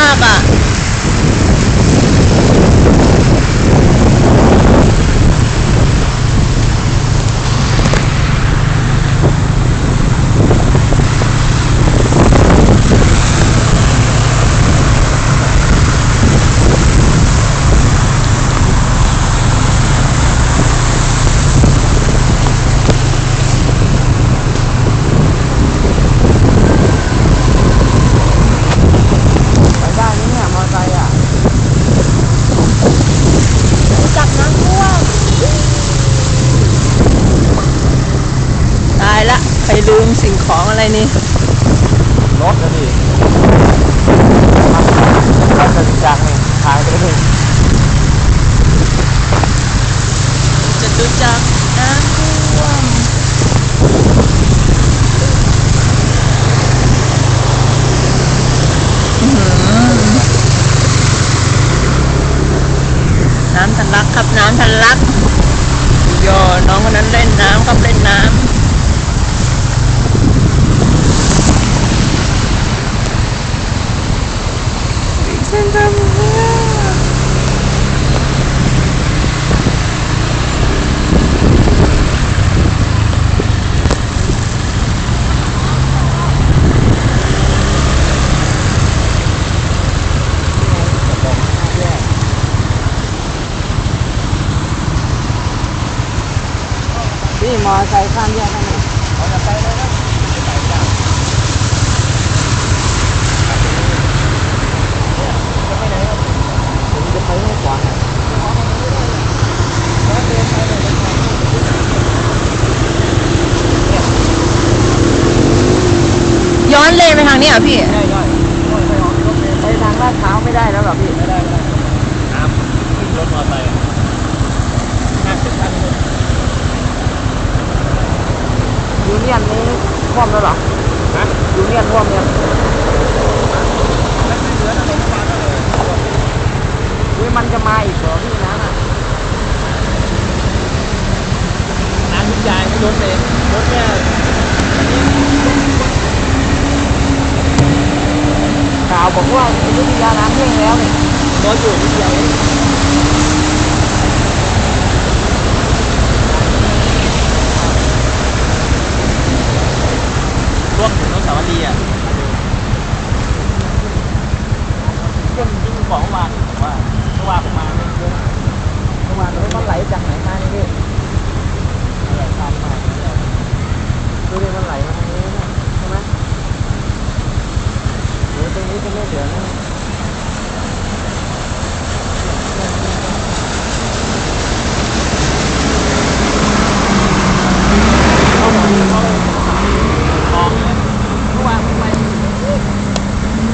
爸ー。 รลืมสิ่งของอะไรนี่ รถนะดิเราจะจากนี่หายไปเลยจะตุจักรน้ำท่วมอื้อหือน้ำทะลักครับน้ำทะลักโยน้องคนนั้นเล่นน้ำครับเล่นน้ำ นี่มอไซค์ข้ามแยกได้ไหมเอาจะไปเลยครับจะไปไหนครับผมจะไปให้ขวางอะย้อนเลนไปทางนี้เหรอะพี่ได้ย่อยย่อยไปออกรถเมล์ไปทางลาดพร้าวไม่ได้แล้วเหรอพี่ ไม่ได้ไม่ได้น้ำขึ้นรถมอเตอร์ไซค์ห้าสิบคันเลยยูเนียนนี้ท่วมแล้วเหรอฮะยูเนียนท่วมยังไม่เหลืออะไรมาเลยอุ้ยมันจะมาอีกเหรอพี่น้ำอะน้ำทุกอย่างไม่ลดเลยลดแค่ข่าวบอกว่าอยุธยาน้ำแห้งแล้วนี่รออยู่นิดเดียวเอง ดีอะยิ่งยิ่งกว่าเมานผมว่าเมื่อวานผมมาไม่เยอะเมื่อวานมันไหลจากไหนมาเนี่ยพี่ไหลตามมาดูดิมันไหลมาทางนี้ใช่ไหมเดี๋ยวตรงนี้จะไม่เหลือนะ